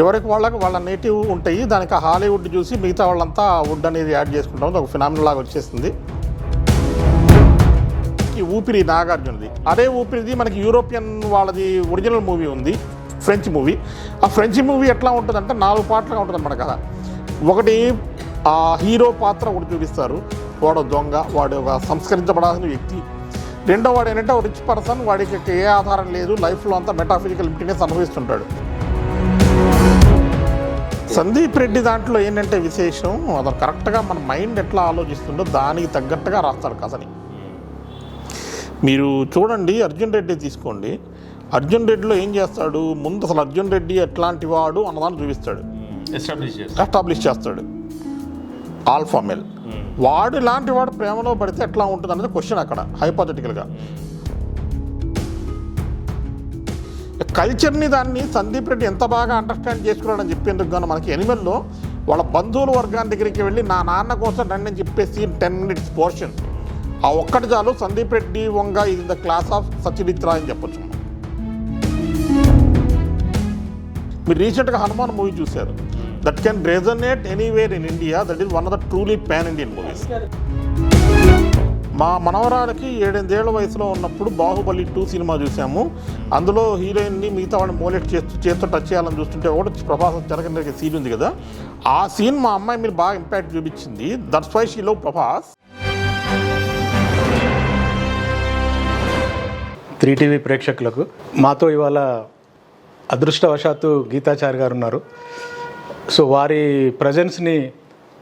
ఎవరికి వాళ్ళకి వాళ్ళ నేటివ్ ఉంటాయి దానికి ఆ హాలీవుడ్ చూసి మిగతా వాళ్ళంతా వుడ్ అనేది యాడ్ చేసుకుంటాం ఒక ఫినామినల్ లాగా వచ్చేస్తుంది ఈ ఊపిరి నాగార్జునది. అదే ఊపిరిది మనకి యూరోపియన్ వాళ్ళది ఒరిజినల్ మూవీ ఉంది ఫ్రెంచ్ మూవీ. ఆ ఫ్రెంచ్ మూవీ ఎట్లా ఉంటుందంటే నాలుగు పాటలుగా ఉంటుంది మన కథ ఒకటి ఆ హీరో పాత్ర ఒకటి చూపిస్తారు. వాడు దొంగ వాడు ఒక సంస్కరించబడాల్సిన వ్యక్తి. రెండో వాడు ఏంటంటే ఒక రిచ్ పర్సన్ వాడికి ఏ ఆధారం లేదు లైఫ్లో అంతా మెటాఫిజికల్ ఇంప్లినెస్ అనుభవిస్తుంటాడు. సందీప్ రెడ్డి దాంట్లో ఏంటంటే విశేషం అతను కరెక్ట్గా మన మైండ్ ఎట్లా ఆలోచిస్తుందో దానికి తగ్గట్టుగా రాస్తాడు కథని. మీరు చూడండి అర్జున్ రెడ్డి తీసుకోండి. అర్జున్ రెడ్డిలో ఏం చేస్తాడు? ముందు అసలు అర్జున్ రెడ్డి ఎట్లాంటి వాడు అన్నదాన్ని చూపిస్తాడు. ఎస్టాబ్లిష్ చేస్తాడు. ఆల్ఫా మెల్ వాడు ఇలాంటి వాడు ప్రేమలో పడితే ఎట్లా ఉంటుంది అనేది క్వశ్చన్ అక్కడ హైపోథెటికల్గా కల్చర్ని దాన్ని సందీప్ రెడ్డి ఎంత బాగా అండర్స్టాండ్ చేసుకున్నాడని చెప్పేందుకు గాను మనకి ఎనిమల్లో వాళ్ళ బంధువుల వర్గాన్ని దగ్గరికి వెళ్ళి నా నాన్న కోసం రండి అని చెప్పేసి టెన్ మినిట్స్ పోర్షన్ ఆ ఒక్కటి చాలు Sandeep Reddy Vanga in the class of సచిరిత్ర అని చెప్పొచ్చు మీరు రీసెంట్గా హనుమాన్ మూవీ చూశారు. That can resonate anywhere in India that is one of the truly pan Indian movies మా మనవరాలకి ఏడెనిమిదేళ్ళ వయసులో ఉన్నప్పుడు బాహుబలి టూ సినిమా చూసాము అందులో హీరోయిన్ని మిగతా వాళ్ళని మోలెట్ చేస్తూ చేస్తూ టచ్ చేయాలని చూస్తుంటే కూడా ప్రభాస్ జరగని సీన్ ఉంది కదా. ఆ సీన్ మా అమ్మాయి మీద బాగా ఇంపాక్ట్ చూపించింది. దట్స్ వై షీలో ప్రభాస్. త్రీ టీవీ ప్రేక్షకులకు మాతో ఇవాళ అదృష్టవశాత్తు గీతాచారి గారు ఉన్నారు. సో వారి ప్రజెన్స్ని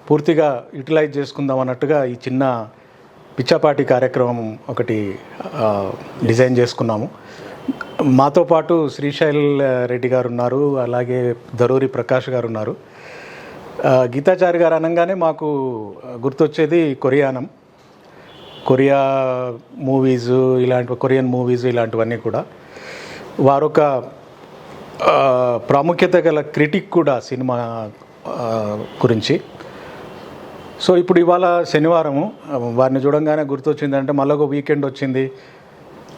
పూర్తిగా యూటిలైజ్ చేసుకుందాం అన్నట్టుగా ఈ చిన్న పిచ్చాపాటి కార్యక్రమం ఒకటి డిజైన్ చేసుకున్నాము. మాతో పాటు శ్రీశైల్ రెడ్డి గారు ఉన్నారు అలాగే దరూరి ప్రకాష్ గారు ఉన్నారు. గీతాచారి గారు అనగానే మాకు గుర్తొచ్చేది కొరియానం. కొరియా మూవీస్ ఇలాంటి కొరియన్ మూవీస్ ఇలాంటివన్నీ కూడా. వారొక ప్రాముఖ్యత గల క్రిటిక్ కూడా సినిమా గురించి. సో ఇప్పుడు ఇవాళ శనివారము వారిని చూడంగానే గుర్తొచ్చిందంటే మళ్ళీ ఒక వీకెండ్ వచ్చింది.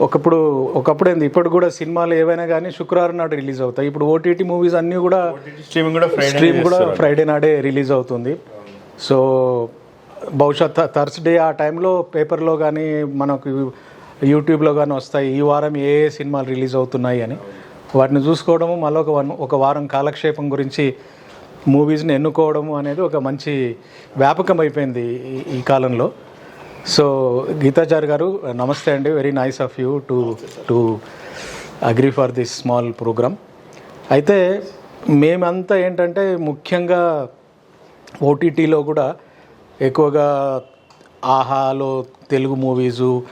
ఒకప్పుడు ఒకప్పుడు ఏంది ఇప్పుడు కూడా సినిమాలు ఏవైనా కానీ శుక్రవారం నాడు రిలీజ్ అవుతాయి. ఇప్పుడు ఓటీటీ మూవీస్ అన్నీ కూడా స్ట్రీమింగ్ కూడా స్ట్రీమ్ కూడా ఫ్రైడే నాడే రిలీజ్ అవుతుంది. సో బహుశా థర్స్డే ఆ టైంలో పేపర్లో కానీ మనకు యూట్యూబ్లో కానీ వస్తాయి ఈ వారం ఏ ఏ సినిమాలు రిలీజ్ అవుతున్నాయి అని. వాటిని చూసుకోవడము మళ్ళీ ఒక వన్ ఒక వారం కాలక్షేపం గురించి మూవీస్ని ఎన్నుకోవడము అనేది ఒక మంచి వ్యాపకం అయిపోయింది ఈ- కాలంలో. సో గీతాచారి గారు నమస్తే అండి. Very nice of you to to agree for this small program అయితే మేమంతా ఏంటంటే ముఖ్యంగా ఓటీటీలో కూడా ఎక్కువగా ఆహాలో తెలుగు మూవీసు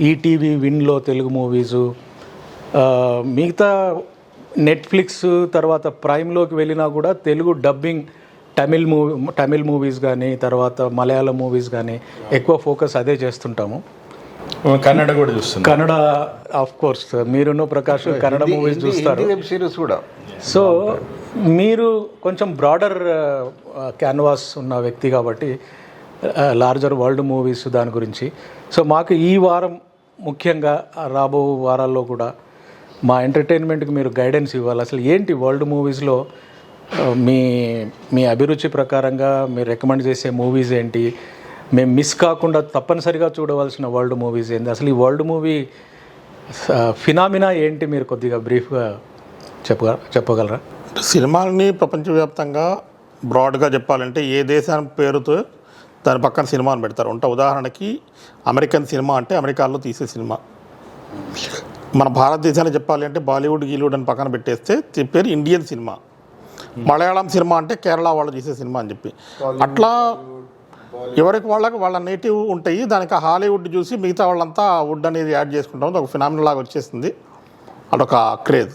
ఈటీవీ విన్లో తెలుగు మూవీసు మిగతా నెట్ఫ్లిక్స్ తర్వాత ప్రైమ్లోకి వెళ్ళినా కూడా Telugu dubbing Tamil movie Tamil movies కానీ తర్వాత మలయాళం మూవీస్ కానీ ఎక్కువ ఫోకస్ అదే చేస్తుంటాము. కన్నడ కూడా చూస్తుంది కన్నడ ఆఫ్ కోర్స్ మీరును ప్రకాష్ కన్నడ మూవీస్ చూస్తారు. వెబ్ సిరీస్ కూడా. సో మీరు కొంచెం బ్రాడర్ క్యాన్వాస్ ఉన్న వ్యక్తి కాబట్టి లార్జర్ వరల్డ్ మూవీస్ దాని గురించి. సో మాకు ఈ వారం ముఖ్యంగా రాబో వారాల్లో కూడా మా ఎంటర్టైన్మెంట్కి మీరు గైడెన్స్ ఇవ్వాలి. అసలు ఏంటి వరల్డ్ మూవీస్లో మీ మీ అభిరుచి ప్రకారంగా మీరు రికమెండ్ చేసే మూవీస్ ఏంటి? మేము మిస్ కాకుండా తప్పనిసరిగా చూడవలసిన వరల్డ్ మూవీస్ ఏంటి అసలు ఈ వరల్డ్ మూవీ ఫినామినా ఏంటి మీరు కొద్దిగా బ్రీఫ్గా చెప్పగ చెప్పగలరా? సినిమాలని ప్రపంచవ్యాప్తంగా బ్రాడ్గా చెప్పాలంటే ఏ దేశానికి పేరుతో దాని పక్కన సినిమాని పెడతారు. ఉంటా ఉదాహరణకి అమెరికన్ సినిమా అంటే అమెరికాలో తీసే సినిమా. మన భారతదేశాన్ని చెప్పాలి అంటే బాలీవుడ్ గీలీవుడ్ అని పక్కన పెట్టేస్తే పేరు ఇండియన్ సినిమా. మలయాళం సినిమా అంటే కేరళ వాళ్ళు తీసే సినిమా అని చెప్పి. అట్లా ఎవరికి వాళ్ళకి వాళ్ళ నేటివ్ ఉంటాయి దానికి హాలీవుడ్ చూసి మిగతా వాళ్ళంతా వుడ్ అనేది యాడ్ చేసుకుంటాం ఒక ఫినామినల్ లాగా వచ్చేస్తుంది అదొక క్రేజ్.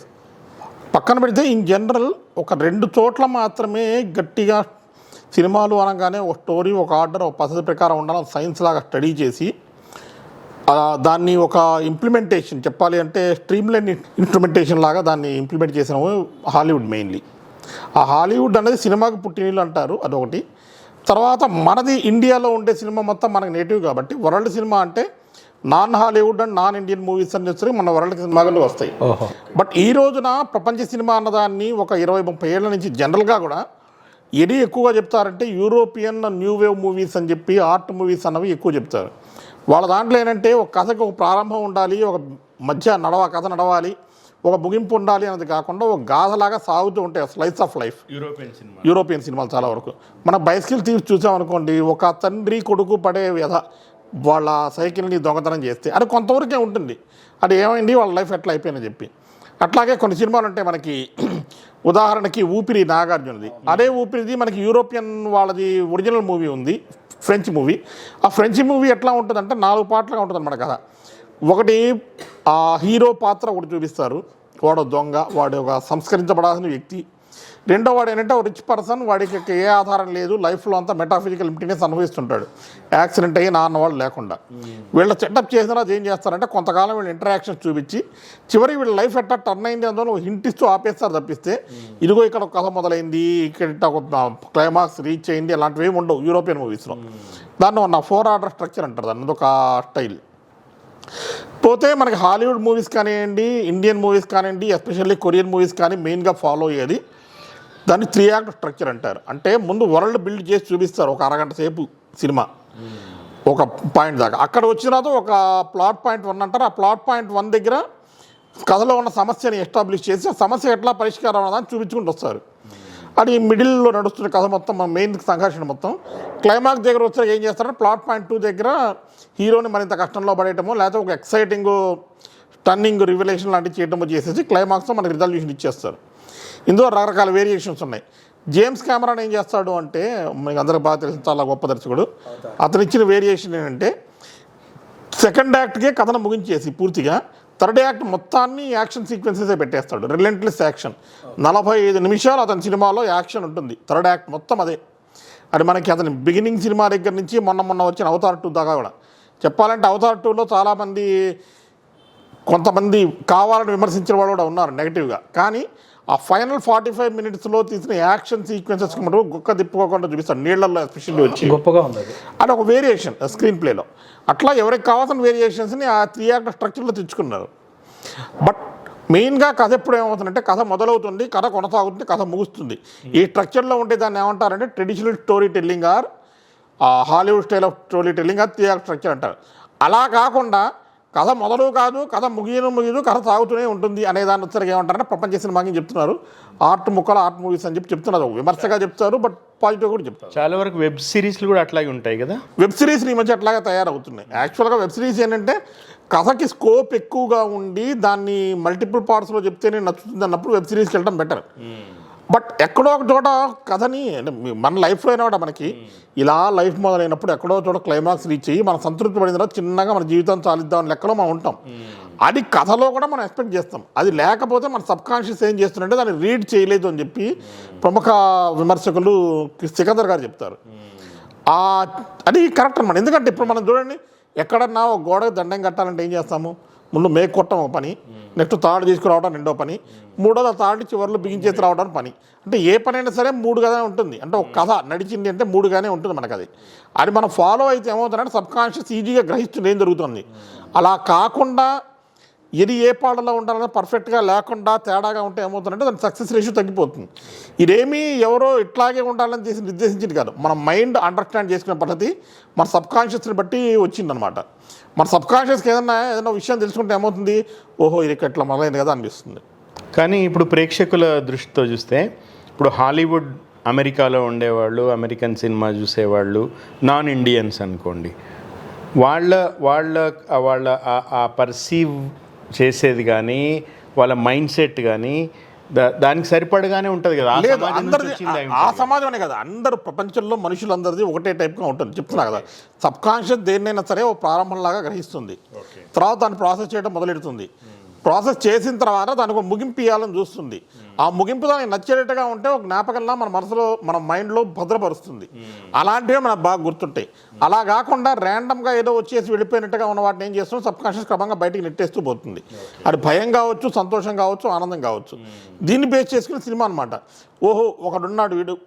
పక్కన పెడితే ఇన్ జనరల్ ఒక రెండు చోట్ల మాత్రమే గట్టిగా సినిమాలు అనగానే ఒక స్టోరీ ఒక ఆర్డర్ ఒక పద్ధతి ప్రకారం ఉండాలని సైన్స్ లాగా స్టడీ చేసి దాన్ని ఒక ఇంప్లిమెంటేషన్ చెప్పాలి అంటే స్ట్రీమ్ లైన్ ఇన్స్ట్రుమెంటేషన్ లాగా దాన్ని ఇంప్లిమెంట్ చేసిన హాలీవుడ్ మెయిన్లీ ఆ హాలీవుడ్ అనేది సినిమాకి పుట్టినీళ్ళు అంటారు అదొకటి. తర్వాత మనది ఇండియాలో ఉండే సినిమా మొత్తం మనకు నేటివ్ కాబట్టి వరల్డ్ సినిమా అంటే non Hollywood and non Indian movies అని వచ్చి మన వరల్డ్ సినిమాలు వస్తాయి. బట్ ఈ రోజున ప్రపంచ సినిమా అన్నదాన్ని ఒక ఇరవై ముప్పై ఏళ్ళ నుంచి జనరల్గా కూడా ఏది ఎక్కువగా చెప్తారంటే యూరోపియన్ న్యూ వేవ్ మూవీస్ అని చెప్పి ఆర్ట్ మూవీస్ అన్నవి ఎక్కువ చెప్తారు. వాళ్ళ దాంట్లో ఏంటంటే ఒక కథకు ఒక ప్రారంభం ఉండాలి ఒక మధ్య నడవ కథ నడవాలి ఒక ముగింపు ఉండాలి అనేది కాకుండా ఒక గాథలాగా సాగుతూ ఉంటాయి slice of life European cinema. European సినిమాలు చాలా వరకు. మన బైసికల్ తీసి చూసామనుకోండి ఒక తండ్రి కొడుకు పడే వ్యధ వాళ్ళ సైకిల్ని దొంగతనం చేస్తే అది కొంతవరకే ఉంటుంది. అది ఏమైంది? వాళ్ళ లైఫ్ ఎట్లా అయిపోయిందని చెప్పి. అట్లాగే కొన్ని సినిమాలు ఉంటాయి మనకి ఉదాహరణకి ఊపిరి నాగార్జునది. అదే ఊపిరిది మనకి యూరోపియన్ వాళ్ళది ఒరిజినల్ మూవీ ఉంది. French movie. ఆ ఫ్రెంచ్ మూవీ ఎట్లా ఉంటుందంటే నాలుగు పాటలుగా ఉంటుంది మన కథ. ఒకటి ఆ హీరో పాత్ర ఒకటి చూపిస్తారు. వాడు దొంగ వాడు ఒక సంస్కరించబడాల్సిన వ్యక్తి. రెండో వాడు ఏంటంటే ఒక రిచ్ పర్సన్ వాడికి ఏ ఆధారం లేదు లైఫ్లో అంతా మెటాఫిజికల్ ఇంప్టీనెస్ అనుభవిస్తుంటాడు. యాక్సిడెంట్ అయ్యి నాన్న వాళ్ళు లేకుండా. వీళ్ళ సెటప్ చేసిన తర్వాత ఏం చేస్తారంటే కొంతకాలం వీళ్ళు ఇంటరాక్షన్స్ చూపించి చివరికి వీళ్ళ లైఫ్ ఎట్లా టర్న్ అయింది అందులో హింట్ ఇస్తూ ఆపేస్తారు తప్పిస్తే ఇదిగో ఇక్కడ ఒక కథ మొదలైంది ఇక్కడ ఒక క్లైమాక్స్ రీచ్ అయింది అలాంటివి ఏమి ఉండవు యూరోపియన్ మూవీస్లో దాన్ని నా ఫోర్ ఆర్డర్ స్ట్రక్చర్ అంటారు దాన్ని అదొక స్టైల్ పోతే మనకి హాలీవుడ్ మూవీస్ కానివ్వండి ఇండియన్ మూవీస్ కానివ్వండి ఎస్పెషల్లీ కొరియన్ మూవీస్ కానీ మెయిన్గా ఫాలో అయ్యేది దాన్ని త్రీ యాక్ట్ స్ట్రక్చర్ అంటారు. అంటే ముందు వరల్డ్ బిల్డ్ చేసి చూపిస్తారు ఒక అరగంట సేపు సినిమా. ఒక పాయింట్ దాకా. అక్కడ వచ్చిన తర్వాత ఒక ప్లాట్ పాయింట్ వన్ అంటారు. ఆ ప్లాట్ పాయింట్ వన్ దగ్గర కథలో ఉన్న సమస్యని ఎస్టాబ్లిష్ చేసి ఆ సమస్య ఎట్లా పరిష్కారం అన్నదాన్ని చూపించుకుంటూ వస్తారు. అది మిడిల్లో నడుస్తున్న కథ మొత్తం మెయిన్ సంఘర్షణ మొత్తం. క్లైమాక్స్ దగ్గర వచ్చాక ఏం చేస్తారంటే ప్లాట్ పాయింట్ టూ దగ్గర హీరోని మరింత కష్టంలో పడేయటమో లేకపోతే ఒక ఎక్సైటింగ్ టర్నింగ్ రివల్యూషన్ లాంటివి చేయటమో చేసేసి క్లైమాక్స్ మనకి రిజల్యూషన్ ఇచ్చేస్తారు. ఇందులో రకరకాల వేరియేషన్స్ ఉన్నాయి. జేమ్స్ కెమెరాన్ ఏం చేస్తాడు అంటే మీకు అందరికి బాగా తెలిసిన చాలా గొప్ప దర్శకుడు. అతను ఇచ్చిన వేరియేషన్ ఏంటంటే సెకండ్ యాక్ట్కే కథను ముగించేసి పూర్తిగా థర్డ్ యాక్ట్ మొత్తాన్ని యాక్షన్ సీక్వెన్సెసే పెట్టేస్తాడు. రిలెంట్లెస్ యాక్షన్ నలభై ఐదు నిమిషాలు అతని సినిమాలో యాక్షన్ ఉంటుంది. థర్డ్ యాక్ట్ మొత్తం అదే. అది మనకి అతని బిగినింగ్ సినిమా దగ్గర నుంచి మొన్న మొన్న వచ్చిన అవతార్ టూ దాకా కూడా. చెప్పాలంటే అవతార్ టూలో చాలామంది కొంతమంది కావాలని విమర్శించిన వాళ్ళు కూడా ఉన్నారు నెగిటివ్గా కానీ ఆ ఫైనల్ ఫార్టీ ఫైవ్ మినిట్స్లో తీసిన యాక్షన్ సీక్వెన్సెస్ మటుకు గుక్క తిప్పుకోకుండా చూపిస్తాడు నీళ్ళల్లో ఎస్పెషల్లీ వచ్చి. గొప్పగా ఉంది అది అది ఒక వేరియేషన్ స్క్రీన్ ప్లేలో. అట్లా ఎవరికి కావాల్సిన వేరియేషన్స్ని ఆ త్రీ యాక్ట్ స్ట్రక్చర్లో తెచ్చుకున్నారు. బట్ మెయిన్గా కథ ఎప్పుడు ఏమవుతుందంటే కథ మొదలవుతుంది కథ కొనసాగుతుంది కథ ముగుస్తుంది. ఈ స్ట్రక్చర్లో ఉంటే దాన్ని ఏమంటారంటే traditional story telling or Hollywood style of story telling or three act structure అంటారు. అలా కాకుండా కథ మొదలు కాదు కథ ముగియను ముగియదు కథ సాగుతూనే ఉంటుంది అనే దాన్ని వచ్చరికి ఏమంటారంటే ప్రపంచ సినిమాకి చెప్తున్నారు. ఆర్ట్ ముక్కలు ఆర్ట్ మూవీస్ అని చెప్పి చెప్తున్నారు. విమర్శగా చెప్తారు బట్ పాజిటివ్ కూడా చెప్తారు. చాలా వరకు వెబ్ సిరీస్లు కూడా అట్లాగే ఉంటాయి కదా? వెబ్ సిరీస్ ఈ మధ్య అట్లాగే తయారవుతున్నాయి. యాక్చువల్గా వెబ్ సిరీస్ ఏంటంటే కథకి స్కోప్ ఎక్కువగా ఉండి దాన్ని మల్టిపుల్ పార్ట్స్లో చెప్తేనే నచ్చుతుంది అన్నప్పుడు వెబ్ సిరీస్కి వెళ్ళడం బెటర్ బట్ ఎక్కడో ఒక చోట కథని మన లైఫ్లో అయినా కూడా మనకి ఇలా లైఫ్ మొదలైనప్పుడు ఎక్కడో ఒక చోట క్లైమాక్స్ రీచ్ అయ్యి మనం సంతృప్తి పడిన తర్వాత చిన్నగా మన జీవితం చాలిద్దాం లెక్కలో మనం ఉంటాం. అది కథలో కూడా మనం ఎక్స్పెక్ట్ చేస్తాం. అది లేకపోతే మన సబ్ కాన్షియస్ ఏం చేస్తుందంటే దాన్ని రీడ్ చేయలేదు అని చెప్పి ప్రముఖ విమర్శకులు సికందర్ గారు చెప్తారు. అది కరెక్ట్ అనమాట ఎందుకంటే ఇప్పుడు మనం చూడండి ఎక్కడన్నా ఒక గోడకు దండం కట్టాలంటే ఏం చేస్తాము? ముందు మేక్ కొట్టడం ఒక పని నెక్స్ట్ తాడు తీసుకురావడం రెండో పని మూడోది ఆ తాడు చివరిలో బిగించేసి రావడం పని. అంటే ఏ పని అయినా సరే మూడుగానే ఉంటుంది. అంటే ఒక కథ నడిచింది అంటే మూడుగానే ఉంటుంది మనకు అది అది మనం ఫాలో అయితే ఏమవుతుందంటే సబ్ కాన్షియస్ ఈజీగా గ్రహిస్తుంది ఏం జరుగుతుంది? అలా కాకుండా ఇది ఏ పాటలో ఉండాలన్నా పర్ఫెక్ట్గా లేకుండా తేడాగా ఉంటే ఏమవుతుందంటే దాని సక్సెస్ రేషియో తగ్గిపోతుంది. ఇదేమీ ఎవరో ఇట్లాగే ఉండాలని చేసి నిర్దేశించింది కాదు. మన మైండ్ అండర్స్టాండ్ చేసుకునే పద్ధతి మన సబ్కాన్షియస్ని బట్టి వచ్చిందనమాట మన సబ్కాన్షియస్కి ఏదన్నా ఏదైనా ఏదైనా విషయం తెలుసుకుంటే ఏమవుతుంది? ఓహో ఇది ఇట్లా మొదలైంది కదా అనిపిస్తుంది. కానీ ఇప్పుడు ప్రేక్షకుల దృష్టితో చూస్తే ఇప్పుడు హాలీవుడ్ అమెరికాలో ఉండేవాళ్ళు అమెరికన్ సినిమా చూసేవాళ్ళు నాన్ ఇండియన్స్ అనుకోండి. వాళ్ళ వాళ్ళ వాళ్ళ ఆ పర్సీవ్ చేసేది కానీ వాళ్ళ మైండ్ సెట్ కానీ దా- దానికి సరిపడగానే ఉంటుంది కదా. ఆ లేదు అందరిది ఆ-. సమాజమే కదా. అందరు ప్రపంచంలో మనుషులందరిది ఒకటే టైప్గా ఉంటుంది. చెప్తున్నా కదా. సబ్ కాన్షియస్ దేన్నైనా సరే ఓ ప్రారంభంలాగా గ్రహిస్తుంది. తర్వాత దాన్ని ప్రాసెస్ చేయడం మొదలెడుతుంది. ప్రాసెస్ చేసిన తర్వాత దానికి ఒక ముగింపు ఇవ్వాలని చూస్తుంది. ఆ ముగింపు దానికి నచ్చేటట్టుగా ఉంటే ఒక జ్ఞాపకంలా మన మనసులో మన మైండ్లో భద్రపరుస్తుంది. అలాంటివే మనకు బాగా గుర్తుంటాయి. అలా కాకుండా ర్యాండమ్గా ఏదో వచ్చేసి వెళ్ళిపోయినట్టుగా ఉన్న వాటిని ఏం చేస్తాం? సబ్ కాన్షియస్ క్రమంగా బయటికి నెట్టేస్తూ పోతుంది. అది భయం కావచ్చు సంతోషం కావచ్చు ఆనందం కావచ్చు. దీన్ని బేస్ చేసుకుని సినిమా అనమాట ఓహో ఒకడున్నాడు వీడు.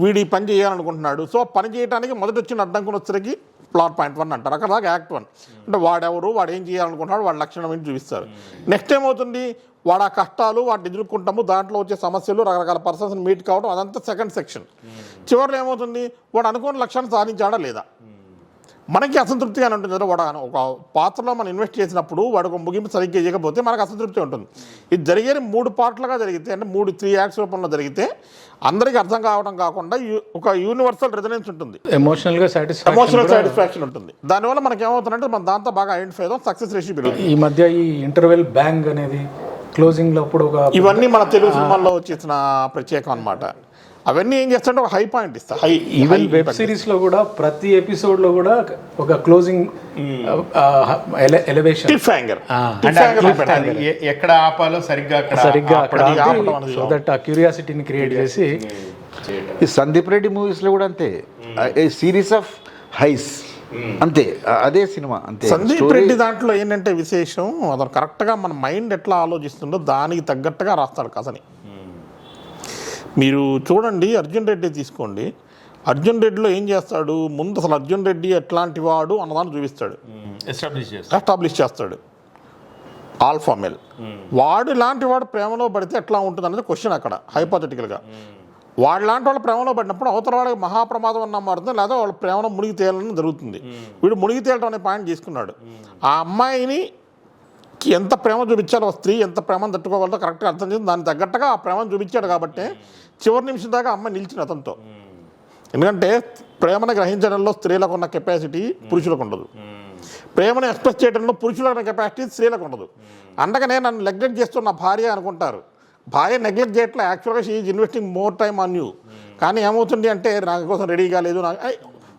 వీడు పని చేయాలనుకుంటున్నాడు. సో పని చేయడానికి మొదట వచ్చిన అడ్డంకుని వచ్చరికి ప్లాట్ పాయింట్ వన్ అంటారు. అక్కడ దాకా యాక్ట్ వన్ అంటే వాడెవరు? వాడు ఏం చేయాలనుకుంటున్నాడు? వాడి లక్షణం ఏంటి చూపిస్తారు. నెక్స్ట్ ఏమవుతుంది? వాడు ఆ కష్టాలు వాటిని ఎదుర్కొంటాము దాంట్లో వచ్చే సమస్యలు రకరకాల పర్సన్స్ మీట్ కావడం అదంతా సెకండ్ సెక్షన్ చివరిలో ఏమవుతుంది? వాడు అనుకున్న లక్ష్యాన్ని సాధించాడా లేదా? మనకి అసంతృప్తిగానే ఉంటుంది కదా వాడు ఒక పాత్రలో మనం ఇన్వెస్ట్ చేసినప్పుడు వాడు ఒక ముగింపు సరిగ్గా చేయకపోతే మనకు అసంతృప్తి ఉంటుంది. ఇది జరిగేది మూడు పార్ట్లుగా జరిగితే అంటే మూడు త్రీ యాక్ట్స్ రూపంలో జరిగితే అందరికీ అర్థం కావడం కాకుండా ఒక యూనివర్సల్ రెజనెన్స్ ఉంటుంది. ఎమోషనల్గా సాటిస్ఫాక్షన్ ఎమోషనల్ సాటిస్ఫాక్షన్ ఉంటుంది. దానివల్ల మనకి ఏమవుతుందంటే మనం దాంతో బాగా ఐడెంటిఫై అవుతాం సక్సెస్ రేషియో పెరుగుతుంది. ఈ మధ్య ఈ ఇంటర్వెల్ బ్యాంగ్ అనేది క్లోజింగ్లో అప్పుడు ఒక ఇవన్నీ మన తెలుగు సినిమాల్లో వచ్చేసిన ప్రత్యేకం అన్నమాట. అవన్నీ ఏం చేస్తారంటే ఒక హై పాయింట్ ఇస్తా. హై ఈవెన్ వెబ్ సిరీస్లో కూడా ప్రతి ఎపిసోడ్లో కూడా ఒక క్లోజింగ్ ఎలివేషన్ క్లిఫ్ హ్యాంగర్ ఎక్కడ ఆపాలో సరిగ్గా అక్కడ సరిగ్గా అక్కడ ఆపడం, ఆపడం అనేది సో దట్ ఆ క్యూరియాసిటీని క్రియేట్ చేసి ఈ సందీప్ రెడ్డి మూవీస్లో కూడా అంతే. ఏ సిరీస్ ఆఫ్ హైస్ అంతే అదే సినిమా అంతే. సందీప్ రెడ్డి దాంట్లో ఏంటంటే విశేషం అతను కరెక్ట్గా మన మైండ్ ఎట్లా ఆలోచిస్తుందో దానికి తగ్గట్టుగా రాస్తాడు కథని. మీరు చూడండి అర్జున్ రెడ్డి తీసుకోండి. అర్జున్ రెడ్డిలో ఏం చేస్తాడు? ముందు అసలు అర్జున్ రెడ్డి ఎట్లాంటి వాడు అన్నదాన్ని చూపిస్తాడు. ఎస్టాబ్లిష్ చేస్తాడు. ఆల్ఫా మెల్ వాడు ఇలాంటి వాడు ప్రేమలో పడితే ఎట్లా ఉంటుంది అనేది క్వశ్చన్ అక్కడ హైపోథెటికల్గా వాడు లాంటి వాళ్ళ ప్రేమలో పడినప్పుడు అవతల వాళ్ళకి మహాప్రమాదం అన్న మారుతుంది లేదా వాళ్ళ ప్రేమలో మునిగి తేలని జరుగుతుంది. వీడు మునిగి తేలడం అనే పాయింట్ తీసుకున్నాడు. ఆ అమ్మాయిని ఎంత ప్రేమ చూపించాలో స్త్రీ ఎంత ప్రేమను తట్టుకోగలదో కరెక్ట్గా అర్థం చేసి దానికి తగ్గట్టుగా ఆ ప్రేమను చూపించాడు కాబట్టి చివరి నిమిషం దాకా అమ్మాయి నిలిచిన అతనితో. ఎందుకంటే ప్రేమను గ్రహించడంలో స్త్రీలకు ఉన్న కెపాసిటీ పురుషులకు ఉండదు. ప్రేమను ఎక్స్ప్రెస్ చేయడంలో పురుషులకు ఉన్న కెపాసిటీ స్త్రీలకు ఉండదు. అందుకనే నన్ను నెగ్లెక్ట్ చేస్తున్న భార్య అనుకుంటారు. భార్య నెగ్లెక్ట్ చేయట్లే. యాక్చువల్గా she is investing more time on you కానీ ఏమవుతుంది అంటే నా కోసం రెడీ కాలేదు నాకు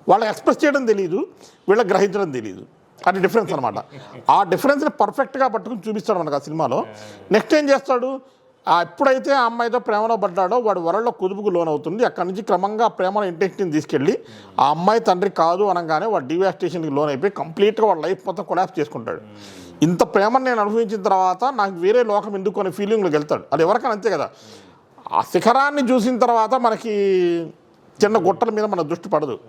వాళ్ళకి ఎక్స్ప్రెస్ చేయడం తెలియదు వీళ్ళకి గ్రహించడం తెలియదు అది డిఫరెన్స్ అనమాట ఆ డిఫరెన్స్ని పర్ఫెక్ట్గా పట్టుకుని చూపిస్తాడు మనకు ఆ సినిమాలో. నెక్స్ట్ ఏం చేస్తాడు? ఎప్పుడైతే ఆ అమ్మాయితో ప్రేమలో పడ్డాడో వాడు వరల్లో కుదుపుకు లోనవుతుంది. అక్కడి నుంచి క్రమంగా ఆ ప్రేమను ఇంటెన్షన్ తీసుకెళ్ళి ఆ అమ్మాయి తండ్రి కాదు అనగానే వాడు డివాస్టేషన్కి లోన్ అయిపోయి కంప్లీట్గా వాడు లైఫ్ మొత్తం కొలాప్స్ చేసుకుంటాడు. ఇంత ప్రేమను నేను అనుభవించిన తర్వాత నాకు వేరే లోకం ఎందుకు అనే ఫీలింగ్లోకి వెళ్తాడు. అది ఎవరికైనా అంతే కదా. ఆ శిఖరాన్ని చూసిన తర్వాత మనకి చిన్న గుట్టల మీద మన దృష్టి పడదు.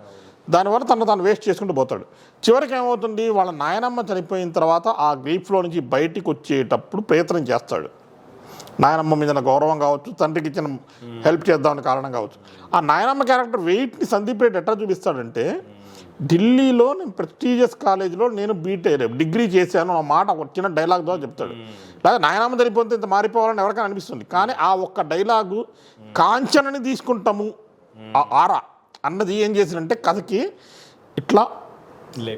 దానివల్ల తను తాను వేస్ట్ చేసుకుంటూ పోతాడు. చివరికి ఏమవుతుంది? వాళ్ళ నాయనమ్మ చనిపోయిన తర్వాత ఆ గ్రీఫ్లో నుంచి బయటికి వచ్చేటప్పుడు ప్రయత్నం చేస్తాడు. నాయనమ్మ మీద గౌరవం కావచ్చు తండ్రికి ఇచ్చిన హెల్ప్ చేద్దామని కారణం కావచ్చు. ఆ నాయనమ్మ క్యారెక్టర్ వెయిట్ని సందీప్ రెడ్డి ఎట్లా చూపిస్తాడంటే ఢిల్లీలో నేను ప్రెస్టీజియస్ కాలేజీలో నేను బీటే డిగ్రీ చేశాను ఆ మాట ఒక చిన్న డైలాగ్ ద్వారా చెప్తాడు. లేదా నాయనమ్మ చనిపోతే ఇంత మారిపోవాలని ఎవరికైనా అనిపిస్తుంది. కానీ ఆ ఒక్క డైలాగు కాంచనని తీసుకుంటాము. ఆ ఆరా అన్నది ఏం చేసిందంటే కథకి ఇట్లా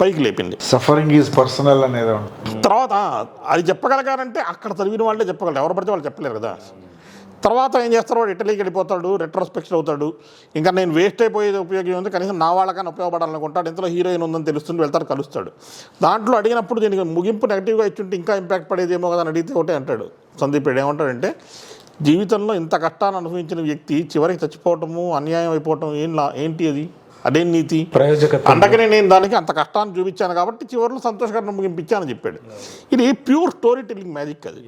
పైకి లేపింది. సఫరింగ్ ఈజ్ పర్సనల్ అనేది ఉంటుంది. తర్వాత అది చెప్పగలగానంటే అక్కడ చదివిన వాళ్ళే చెప్పగలరు. ఎవరు పడితే వాళ్ళు చెప్పలేరు కదా. తర్వాత ఏం చేస్తారు? వాడు ఇటలీకి వెళ్ళిపోతాడు రెట్రోస్పెక్షన్ అవుతాడు. ఇంకా నేను వేస్ట్ అయిపోయేది ఉపయోగం ఉంది కనీసం నా వాళ్ళకన్నా ఉపయోగపడాలనుకుంటాడు. ఇంతలో హీరోయిన్ ఉందని తెలుస్తుంది వెళ్తాడు కలుస్తాడు. దాంట్లో అడిగినప్పుడు దీనికి ముగింపు నెగిటివ్గా ఇచ్చుంటే ఇంకా ఇంపాక్ట్ పడేదేమో కదా అని అడిగితే ఒకటే అంటాడు. సందీప్ ఏమంటాడంటే జీవితంలో ఇంత కష్టాన్ని అనుభవించిన వ్యక్తి చివరికి చచ్చిపోవటము అన్యాయం అయిపోవటం ఏం లా ఏంటి అది? అదేం నీతి? ప్రయోజకత్వం అందుకనే నేను దానికి అంత కష్టాన్ని చూపించాను కాబట్టి చివరిలో సంతోషకరంగా ముగింపించానని చెప్పాడు. ఇది ప్యూర్ స్టోరీ టెల్లింగ్ మ్యాజిక్ అది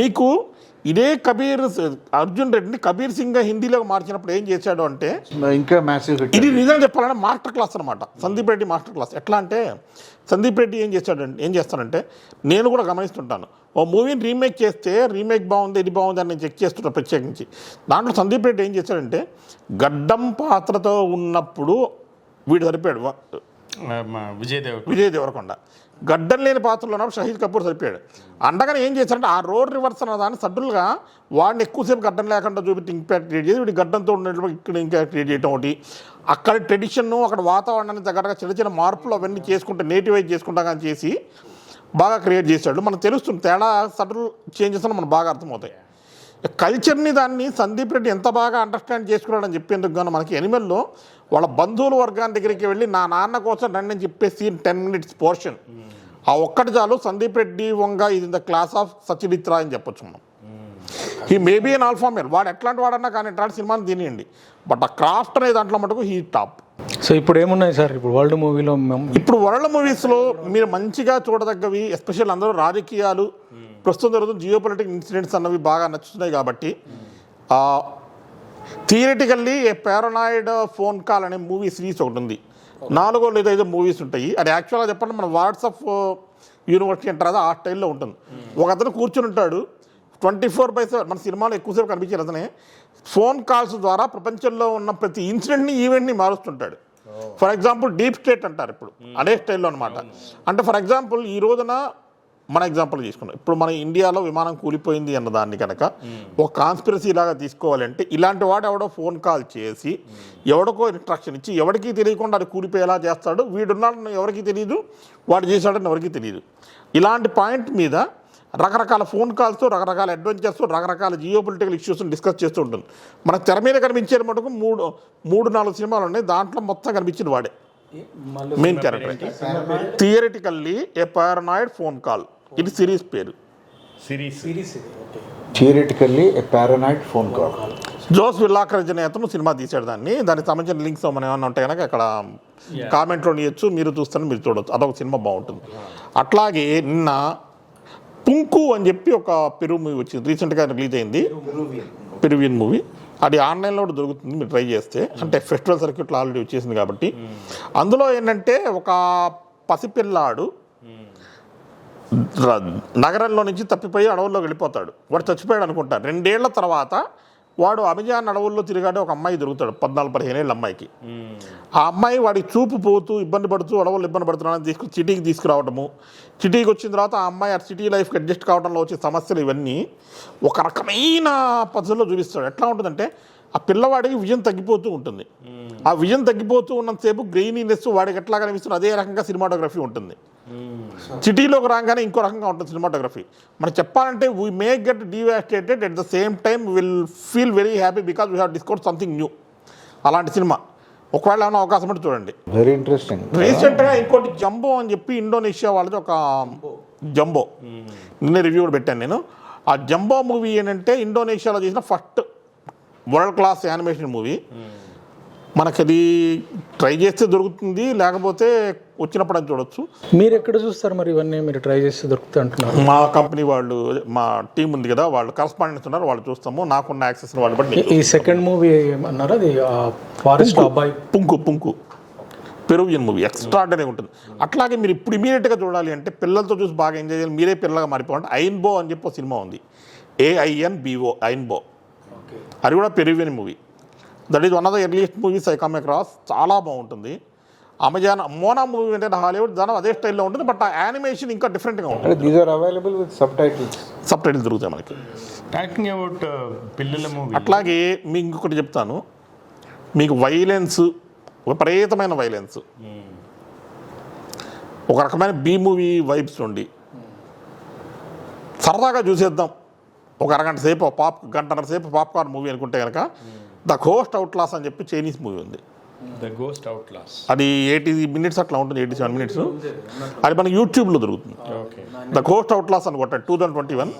మీకు ఇదే కబీర్ అర్జున్ రెడ్డిని కబీర్ సింగ్ హిందీలోకి మార్చినప్పుడు ఏం చేశాడు అంటే ఇంకా మ్యాసివ్ హిట్ ఇది నిజం చెప్పాలంటే మాస్టర్ క్లాస్ అనమాట సందీప్ రెడ్డి మాస్టర్ క్లాస్ ఎట్లా అంటే సందీప్ రెడ్డి ఏం చేస్తాడంటే ఏం చేస్తాడంటే నేను కూడా గమనిస్తుంటాను. ఓ మూవీని రీమేక్ చేస్తే రీమేక్ బాగుంది ఇది బాగుంది అని నేను చెక్ చేస్తుంటాను ప్రత్యేకించి. దాంట్లో సందీప్ రెడ్డి ఏం చేశాడంటే గడ్డం పాత్రతో ఉన్నప్పుడు వీడు సరిపోయాడు. వా- విజయ్ దేవ్ విజయ్ దేవరకొండ. గడ్డం లేని పాత్రలో ఉన్నప్పుడు షహీద్ కపూర్ సరిపోయాడు. అండగానే ఏం చేశారంటే ఆ రోడ్ రివర్స్ అన్న దాన్ని సడ్డులుగా వాడిని ఎక్కువసేపు గడ్డం లేకుండా చూపించి ఇంపాక్ట్ క్రియేట్ చేసి వీడి గడ్డంతో ఉన్నటువంటి ఇక్కడ ఇంకా క్రియేట్ చేయడం ఒకటి. అక్కడ ట్రెడిషన్ను అక్కడ వాతావరణాన్ని తగ్గట్టుగా చిన్న చిన్న మార్పులు అవన్నీ చేసుకుంటే నేటివైజ్ చేసుకుంటా కానీ చేసి బాగా క్రియేట్ చేశాడు. మనకు తెలుస్తుంది తేడా సడల్ చేంజెస్ అని మనకు బాగా అర్థమవుతాయి. కల్చర్ని దాన్ని సందీప్ రెడ్డి ఎంత బాగా అండర్స్టాండ్ చేసుకున్నాడని చెప్పేందుకు గాను మనకి ఎనిమల్లో వాళ్ళ బంధువుల వర్గాన్ని దగ్గరికి వెళ్ళి నా నాన్న కోసం రండి అని చెప్పేసి టెన్ మినిట్స్ పోర్షన్ ఆ ఒక్కటి చాలు సందీప్ రెడ్డి వంగ ఇది ద క్లాస్ ఆఫ్ సచిలిత్ర అని చెప్పొచ్చు మనం. He maybe an alpha male వాడు ఎట్లాంటి వాడన్నా కానీ ఎట్లాంటి సినిమాని తినేయండి. బట్ ఆ క్రాఫ్ట్ అనే దాంట్లో మటుకు హీ టాప్ సో ఇప్పుడు ఏమున్నాయి సార్? ఇప్పుడు వరల్డ్ మూవీలో ఇప్పుడు వరల్డ్ మూవీస్లో మీరు మంచిగా చూడదగ్గవి ఎస్పెషల్ అందరూ రాజకీయాలు ప్రస్తుతం జరుగుతున్న జియో పొలిటిక్ ఇన్సిడెంట్స్ అన్నవి బాగా నచ్చుతున్నాయి కాబట్టి theoretically a paranoid phone call అనే మూవీ సిరీస్ ఒకటి ఉంది. నాలుగో లేదా ఐదో మూవీస్ ఉంటాయి. అది యాక్చువల్గా చెప్పండి మన వాట్సాప్ యూనివర్సిటీ అంటారు కదా ఆ స్టైల్లో ఉంటుంది. ఒక అతను కూర్చుని ఉంటాడు. ట్వంటీ ఫోర్ బై సెవెన్ మన సినిమాలో ఎక్కువసేపు కనిపించారు అతనే. ఫోన్ కాల్స్ ద్వారా ప్రపంచంలో ఉన్న ప్రతి ఇన్సిడెంట్ని ఈవెంట్ని మారుస్తుంటాడు. ఫర్ ఎగ్జాంపుల్ డీప్ స్టేట్ అంటారు ఇప్పుడు. అదే స్టైల్లో అనమాట అంటే ఫర్ ఎగ్జాంపుల్ ఈ రోజున మన ఎగ్జాంపుల్ తీసుకున్నాం ఇప్పుడు మన ఇండియాలో విమానం కూలిపోయింది అన్న దాన్ని కనుక ఒక కాన్స్పిరసీ లాగా తీసుకోవాలంటే ఇలాంటి వాడు ఎవడో ఫోన్ కాల్ చేసి ఎవడికో ఇన్స్ట్రక్షన్ ఇచ్చి ఎవరికి తెలియకుండా అది కూలిపోయేలా చేస్తాడు. వీడున్నాడని ఎవరికి తెలియదు వాడు చేశాడని ఎవరికి తెలియదు ఇలాంటి పాయింట్ మీద రకరకాల ఫోన్ కాల్స్ రకరకాల అడ్వెంచర్స్ రకరకాల జియో పొలిటికల్ ఇష్యూస్ డిస్కస్ చేస్తూ ఉంటుంది. మన తెర మీద కనిపించే మటుకు మూడు మూడు నాలుగు సినిమాలు ఉన్నాయి. దాంట్లో మొత్తం కనిపించింది వాడే. Main character theoretically a paranoid phone call ఇది సిరీస్ పేరు. Series. Theoretically a paranoid phone call. Jose విల్లాకర్ అనే అతను సినిమా తీసాడు దాన్ని. దానికి సంబంధించిన లింక్స్ మనం ఏమైనా ఉంటే కనుక అక్కడ కామెంట్లో ఇవ్వచ్చు మీరు చూస్తాను మీరు చూడొచ్చు. అదొక సినిమా బాగుంటుంది. అట్లాగే నిన్న పుంకు అని చెప్పి ఒక పెరుగు మూవీ వచ్చింది. రీసెంట్గా రిలీజ్ అయింది. పెరువియన్. మూవీ. అది ఆన్లైన్లో కూడా దొరుకుతుంది మీరు ట్రై చేస్తే. అంటే ఫెస్టివల్ సర్క్యూట్లో ఆల్రెడీ వచ్చేసింది కాబట్టి. అందులో ఏంటంటే ఒక పసిపిల్లాడు ర- నగరంలో నుంచి తప్పిపోయి అడవుల్లో వెళ్ళిపోతాడు. వాడు చచ్చిపోయాడు అనుకుంటా. రెండేళ్ళ తర్వాత వాడు అమెజాన్ అడవుల్లో తిరిగాడే. ఒక అమ్మాయి దొరుకుతాడు. పద్నాలుగు పదిహేను ఏళ్ళ అమ్మాయికి. ఆ అమ్మాయి వాడికి చూపు పోతూ ఇబ్బంది పడుతూ అడవులు ఇబ్బంది పడుతున్నాడని తీసుకు సిటీకి తీసుకురావడము సిటీకి వచ్చిన తర్వాత ఆ అమ్మాయి ఆ సిటీ లైఫ్కి అడ్జస్ట్ కావడంలో వచ్చే సమస్యలు ఇవన్నీ ఒక రకమైన పద్ధతిలో చూపిస్తాడు. ఎట్లా ఉంటుందంటే ఆ పిల్లవాడికి విజయం తగ్గిపోతూ ఉంటుంది. ఆ విజయం తగ్గిపోతూ ఉన్నంతసేపు గ్రెయినీనెస్ వాడికి ఎట్లా కనిపిస్తుంది అదే రకంగా సినిమాటోగ్రఫీ ఉంటుంది. సిటీలోకి రాగానే ఇంకో రకంగా ఉంటుంది సినిమాటోగ్రఫీ. మనం చెప్పాలంటే we may get devastated at the same time will feel very happy because we have discover something new అలాంటి సినిమా. ఒకవేళ ఏమైనా అవకాశం ఉంటే చూడండి. వెరీ ఇంట్రెస్టింగ్ రీసెంట్గా ఇంకోటి జంబో అని చెప్పి ఇండోనేషియా వాళ్ళది ఒక జంబో. నిన్న రివ్యూ కూడా పెట్టాను నేను. ఆ జంబో మూవీ ఏంటంటే ఇండోనేషియాలో చేసిన first world class animation movie మనకి అది ట్రై చేస్తే దొరుకుతుంది లేకపోతే వచ్చినప్పుడు అని చూడొచ్చు. మీరు ఎక్కడ చూస్తారు మరి ఇవన్నీ? మీరు ట్రై చేస్తే దొరుకుతాయి అంటున్నారు. మా కంపెనీ వాళ్ళు మా టీం ఉంది కదా వాళ్ళు కరస్పాండెంట్స్ ఉన్నారు వాళ్ళు చూస్తాము నాకున్న యాక్సెస్ వాళ్ళు బట్టి ఈ సెకండ్ మూవీ అన్నారా అది? ఫారెస్ట్ అబ్బాయి పుంకు పుంకు పెరువియన్ మూవీ ఎక్స్ట్రాడనరీ ఉంటుంది. అట్లాగే మీరు ఇప్పుడు ఇమీడియట్గా చూడాలి అంటే పిల్లలతో చూసి బాగా ఎంజాయ్ చేయాలి. మీరే పిల్లలుగా మారిపోవాలంటే ఐన్బో అని చెప్పి సినిమా ఉంది. ఏఐఎన్ బిఓ ఐన్బో అది కూడా Peruvian movie that is one of the earliest movies I come across చాలా బాగుంటుంది. అమెజాన్ మోనా మూవీ అంటే హాలీవుడ్ దాని అదే స్టైల్లో ఉంటుంది బట్ ఆ యానిమేషన్ ఇంకా డిఫరెంట్గా ఉంటుంది. అంటే these are available with subtitles subtitle దొరుకుతాయి మనకి. టాకింగ్ అబౌట్ పిల్లల మూవీ అట్లాగే మీకు ఇంకొకటి చెప్తాను. మీకు వైలెన్స్ విపరీతమైన వైలెన్స్ ఒక రకమైన బీ మూవీ వైబ్స్ ఉండి. సరదాగా చూసేద్దాం. ఒక అరగంట సేపు పాప్ గంటన్నర సేపు పాప్కార్న్ మూవీ అనుకుంటే కనుక ద కోస్ట్ అవుట్ లాస్ అని చెప్పి చైనీస్ మూవీ ఉంది. ద గోస్ట్ అవుట్ లాస్ అది ఎయిటీ మినిట్స్ అట్లా ఉంటుంది ఎయిటీ సెవెన్ మినిట్స్. అది మనకి యూట్యూబ్లో దొరుకుతుంది. Okay. The coast out loss అని కొట్టాడు టూ థౌసండ్ ట్వంటీ వన్.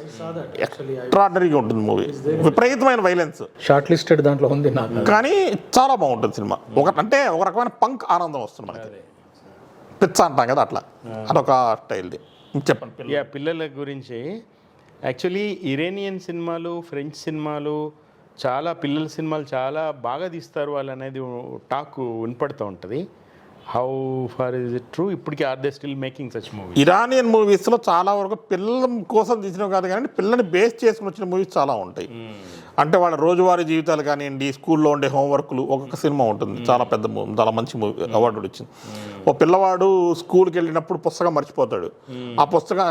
ఎక్స్ట్రాడనరీగా ఉంటుంది మూవీ. విపరీతమైన వైలెన్స్ షార్ట్ లిస్టెడ్ దాంట్లో ఉంది నాకు. కానీ చాలా బాగుంటుంది సినిమా. ఒక అంటే ఒక రకమైన పంక్ ఆనందం వస్తుంది మనకి. పిచ్చ అంటాం కదా అట్లా. అదొక స్టైల్ది. చెప్పండి పిల్లల గురించి. యాక్చువల్లీ ఇరేనియన్ సినిమాలు ఫ్రెంచ్ సినిమాలు చాలా పిల్లల సినిమాలు చాలా బాగా తీస్తారు వాళ్ళు అనేది టాక్ వినపడుతూ ఉంటుంది. How far is it true ఇప్పటికీ are they still making such movie Iranian మూవీస్లో చాలా వరకు పిల్లల కోసం తీసినవి కాదు కానీ పిల్లని బేస్ చేసుకుని వచ్చిన మూవీస్ చాలా ఉంటాయి. అంటే వాళ్ళ రోజువారీ జీవితాలు కానివ్వండి స్కూల్లో ఉండే హోంవర్క్లు ఒక్కొక్క సినిమా ఉంటుంది. చాలా పెద్ద మూవీ చాలా మంచి మూవీ అవార్డు వచ్చింది ఓ పిల్లవాడు స్కూల్కి వెళ్ళినప్పుడు పుస్తకం మర్చిపోతాడు. ఆ పుస్తకం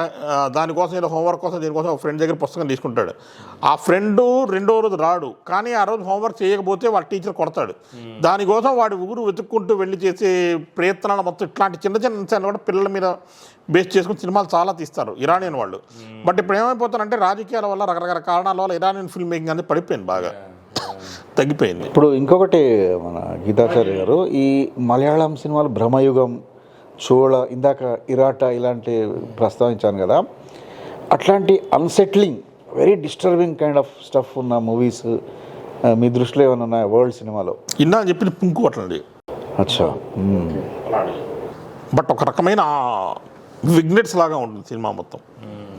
దానికోసం ఏదో హోంవర్క్ కోసం దీనికోసం ఒక ఫ్రెండ్ దగ్గర పుస్తకం తీసుకుంటాడు. ఆ ఫ్రెండ్ రెండో రోజు రాడు. కానీ ఆ రోజు హోంవర్క్ చేయకపోతే వాళ్ళ టీచర్ కొడతాడు. దానికోసం వాడి ఊరు వెతుక్కుంటూ వెళ్ళి చేసే ప్రయత్నాలు మొత్తం ఇట్లాంటి చిన్న చిన్న అంశాలు కూడా పిల్లల మీద బేస్ చేసుకుని సినిమాలు చాలా తీస్తారు ఇరానియన్ వాళ్ళు. బట్ ఇప్పుడు ఏమైపోతారంటే రాజకీయాల వల్ల రకరకాల కారణాల వల్ల ఇరానియన్ ఫిల్మ్ మేకింగ్ అనేది పడిపోయింది బాగా. తగ్గిపోయింది. ఇప్పుడు ఇంకొకటి మన గీతాచార్య గారు ఈ మలయాళం సినిమాలు భ్రమయుగం చోళ ఇందాక ఇరాట ఇలాంటి ప్రస్తావించాను కదా అట్లాంటి unsettling very disturbing kind of stuff ఉన్న మూవీస్ మీ దృష్టిలో ఏమైనా ఉన్నాయా వరల్డ్ సినిమాలో ఇన్నా చెప్పిన పుంకు అట్లాంటి అచ్చా. బట్ ఒక రకమైన విగ్నెట్స్ లాగా ఉంటుంది సినిమా మొత్తం.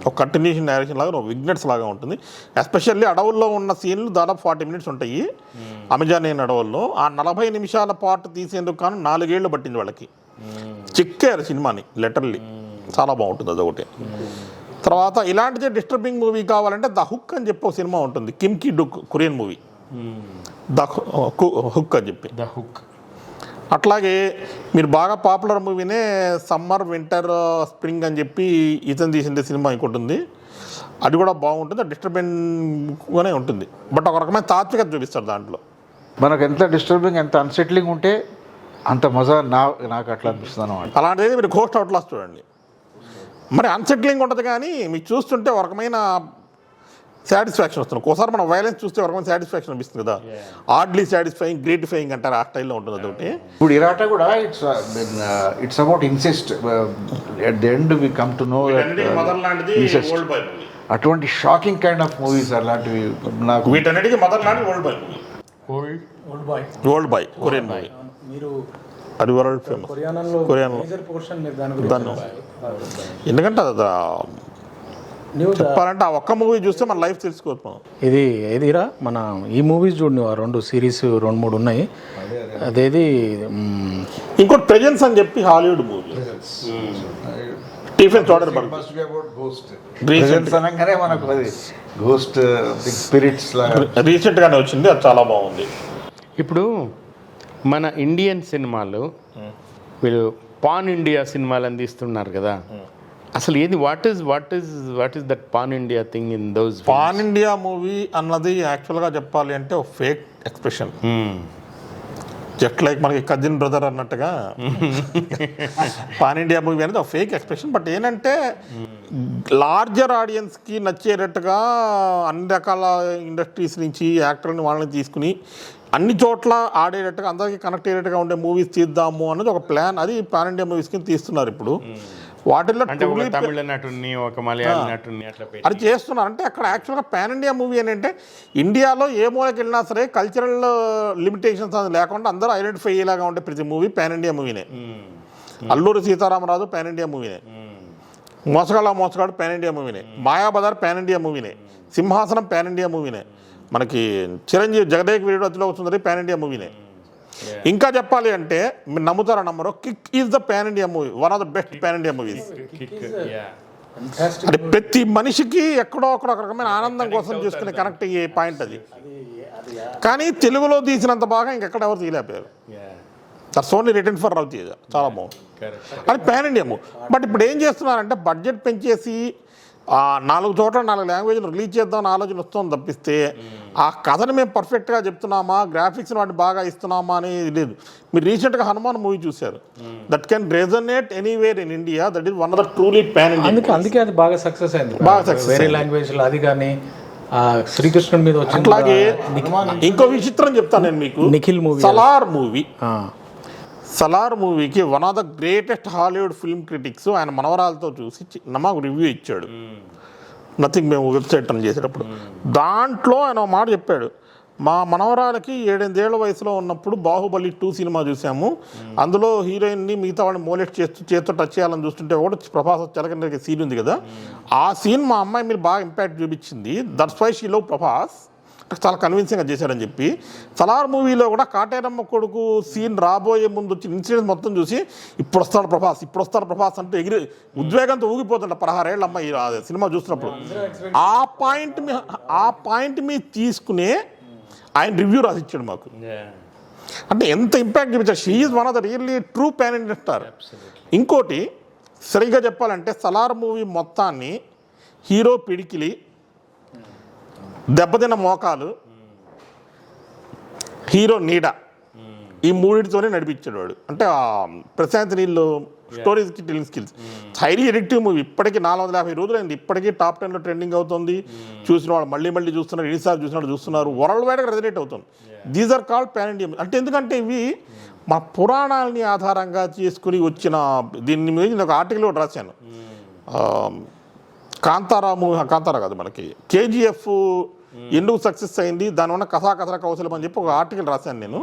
ఒక కంటిన్యూషన్ డైరెక్షన్ లాగా విగ్నెట్స్ లాగా ఉంటుంది. ఎస్పెషల్లీ అడవుల్లో ఉన్న సీన్లు దాదాపు ఫార్టీ మినిట్స్ ఉంటాయి. అమెజాన్ అయిన అడవుల్లో ఆ నలభై నిమిషాల పాటు తీసేందుకు కానీ నాలుగేళ్ళు పట్టింది వాళ్ళకి. చిక్కారు సినిమాని లెటర్లీ చాలా బాగుంటుంది అదొకటి. తర్వాత ఇలాంటిదే డిస్టర్బింగ్ మూవీ కావాలంటే ద హుక్ అని చెప్పి ఒక సినిమా ఉంటుంది. Kim Ki Duk Korean movie the hook అని చెప్పి. ద హుక్ అట్లాగే మీరు బాగా పాపులర్ మూవీనే సమ్మర్ వింటర్ స్ప్రింగ్ అని చెప్పి ఇతను తీసిందే సినిమా ఇంకోటి ఉంది. అది కూడా బాగుంటుంది డిస్టర్బెన్గానే ఉంటుంది. బట్ ఒక రకమైన తాత్వికత చూపిస్తారు దాంట్లో. మనకు ఎంత డిస్టర్బింగ్ ఎంత అన్సెట్లింగ్ ఉంటే అంత మజా నా నాకు అట్లా అనిపిస్తుంది అనమాట అలాంటిది మీరు కోస్ట్ అవుట్లాస్ చూడండి. మరి అన్సెట్లింగ్ ఉంటుంది కానీ మీకు చూస్తుంటే ఒక రకమైన సాటిస్ఫాక్షన్ వస్తుంది. ఒకసారి మనం వైలెన్స్ చూస్తే ఒక రకమైన సాటిస్ఫాక్షన్ అనిపిస్తుంది కదా. ఆర్డ్లీ సాటిస్ఫైయింగ్ గ్రేటిఫైయింగ్ అంటారు ఆ స్టైల్లో ఉంటుంది అదొకటి. ఇప్పుడు ఇరాటా కూడా it's it's about incest at the end we come to know boy అటువంటి షాకింగ్ కైండ్ ఆఫ్ మూవీస్ అలాంటివి నాకు వీటన్నిటికీ మదర్ లాంటిది old boy old old boy old boy Korean movie మీరు అది వరల్డ్ ఫేమస్ కొరియానంలో కొరియాలో మేజర్ పోర్షన్ మీరు దాని దాన్ని. గురించి ఎందుకంటే అది చెప్పాలంటే ఆ ఒక్క మూవీ చూస్తే మన లైఫ్ తెలుసుకోవచ్చు మనం ఇది ఏదిరా మన ఈ మూవీస్ చూడు నువ్వు ఆ రెండు సిరీస్ రెండు మూడు ఉన్నాయి. అదేది ఇంకోటి ప్రెజెన్స్ అని చెప్పి Hollywood movie Steven Soderbergh Recent- అనగానే మనకు అది గోస్ట్ స్పిరిట్స్ లాగా. రీసెంట్గానే వచ్చింది అది చాలా బాగుంది. ఇప్పుడు మన ఇండియన్ సినిమాలు వీళ్ళు పాన్ ఇండియా సినిమాలు అందిస్తున్నారు కదా. అసలు ఏది what is what is what is that pan India thing in those pan India movie అన్నది యాక్చువల్గా చెప్పాలి అంటే ఒక ఫేక్ ఎక్స్ప్రెషన్ జస్ట్ లైక్ మనకి కజిన్ బ్రదర్ అన్నట్టుగా. పాన్ ఇండియా మూవీ అనేది ఒక ఫేక్ ఎక్స్ప్రెషన్ బట్ ఏంటంటే లార్జర్ ఆడియన్స్కి నచ్చేటట్టుగా అన్ని రకాల ఇండస్ట్రీస్ నుంచి యాక్టర్ని వాళ్ళని తీసుకుని అన్ని చోట్ల ఆడేటట్టుగా అందరికీ కనెక్ట్ అయ్యేటట్టుగా ఉండే మూవీస్ తీద్దాము అన్నది ఒక ప్లాన్ అది పాన్ ఇండియా మూవీస్ కింద తీస్తున్నారు ఇప్పుడు. వాటిల్లో అంటే ఒక తమిళ నటుని ఒక మలయాళ నటుని అట్లా అది చేస్తున్నారు. అంటే అక్కడ యాక్చువల్గా పాన్ ఇండియా మూవీ ఏంటంటే ఇండియాలో ఏ మూలకి వెళ్ళినా సరే కల్చరల్ లిమిటేషన్స్ అది లేకుండా అందరూ ఐడెంటిఫై అయ్యేలాగా ఉండే ప్రతి మూవీ పాన్ ఇండియా మూవీనే అల్లూరి సీతారామరాజు పాన్ ఇండియా మూవీనే మోసగాళ్ళ మోసగాడు పాన్ ఇండియా మూవీనే మాయాబజార్ పాన్ ఇండియా మూవీనే సింహాసనం పాన్ ఇండియా మూవీనే మనకి చిరంజీవి జగదేక్ వీరుడు అతిలో వస్తుంది పాన్ ఇండియా మూవీనే ఇంకా చెప్పాలి అంటే మీరు నమ్ముతారా నమ్మరు? Kick is the pan India movie one of the best pan India movies అంటే ప్రతి మనిషికి ఎక్కడో ఒక రకమైన ఆనందం కోసం చూసుకునే కనెక్ట్ అయ్యే పాయింట్ అది. కానీ తెలుగులో తీసినంత బాగా ఇంకెక్కడ ఎవరు తీయలేకపోయారు. That's only return for Raviteja చాలా బాగుంది. అది పాన్ ఇండియా మూవీ బట్ ఇప్పుడు ఏం చేస్తున్నారంటే బడ్జెట్ పెంచేసి ఆ నాలుగు చోట్ల నాలుగు లాంగ్వేజ్లు రిలీజ్ చేద్దాం అనే ఆలోచన వస్తుంది తప్పిస్తే ఆ కథని మేము పర్ఫెక్ట్గా చెప్తున్నామా గ్రాఫిక్స్ వాటిని బాగా ఇస్తున్నామా అనేది లేదు. మీరు రీసెంట్గా హనుమాన్ మూవీ చూశారు. That can resonate anywhere in India that is one of the truly India అందుకే అందుకే అది బాగా సక్సెస్ అయింది. బాగా success వేరే అయింది. లాంగ్వేజ్లో అది కానీ శ్రీకృష్ణుడి మీద వచ్చిన అట్లాగే ఇంకో విచిత్రం చెప్తాను నేను మీకు. నిఖిల్ movie. సలార్ మూవీ సలార్ మూవీకి one of the greatest Hollywood film critics ఆయన మనవరాలతో చూసి చి- మాకు రివ్యూ ఇచ్చాడు. నథింగ్ మేము వెబ్సైట్ రన్ చేసేటప్పుడు. దాంట్లో ఆయన ఒక మాట చెప్పాడు. మా మనవరాలకి ఏడెనిమిదేళ్ళ వయసులో ఉన్నప్పుడు బాహుబలి టూ సినిమా చూసాము. అందులో హీరోయిన్ని మిగతా వాళ్ళని మోలెట్ చేస్తూ చేతితో టచ్ చేయాలని చూస్తుంటే కూడా ప్రభాస్ చెలకనరికి సీన్ ఉంది కదా. ఆ సీన్ మా అమ్మాయి మీద బాగా ఇంపాక్ట్ చూపించింది. That's why she love Prabhas. చాలా కన్విన్సింగ్గా చేశారని చెప్పి. సలార్ మూవీలో కూడా కాటేరమ్మ కొడుకు సీన్ రాబోయే ముందు వచ్చిన ఇన్సిడెంట్ మొత్తం చూసి ఇప్పుడు వస్తాడు ప్రభాస్ ఇప్పుడు వస్తాడు ప్రభాస్ అంటే ఎగిరి ఉద్వేగంతో ఊగిపోతుంట పదహారేళ్ళ అమ్మాయి సినిమా చూసినప్పుడు. ఆ పాయింట్ మీ ఆ పాయింట్ మీ తీసుకునే ఆయన రివ్యూ రాసిచ్చాడు మాకు. అంటే ఎంత ఇంపాక్ట్ చూపించారు she is one of the really true pan Indian star ఇంకోటి సరిగ్గా చెప్పాలంటే సలార్ మూవీ మొత్తాన్ని హీరో పిడికిలి దెబ్బతిన్న మోకాలు. హీరో నీడ. ఈ మూడింటితోనే నడిపించాడు వాడు అంటే ఆ ప్రశాంత్ నీళ్ళు stories telling skills. Highly addictive movie. ఇప్పటికీ నాలుగు వందల యాభై రోజులు అయింది ఇప్పటికీ టాప్ టెన్లో ట్రెండింగ్ అవుతుంది. చూసిన వాళ్ళు మళ్ళీ మళ్ళీ చూస్తున్నారు ఎన్నిసార్లు చూసినాడు చూస్తున్నారు. వరల్డ్ వైడ్గా రెజనేట్ అవుతుంది. These are called pan India అంటే ఎందుకంటే ఇవి మా పురాణాలని ఆధారంగా చేసుకుని వచ్చిన దీని మీద నేను ఒక ఆర్టికల్ కూడా రాశాను. ఆ, కాంతారా కాదు మనకి. కేజీఎఫ్ ఎందుకు సక్సెస్ అయింది? దానివల్ల కథా కథల కౌశలం అని చెప్పి ఒక ఆర్టికల్ రాశాను నేను.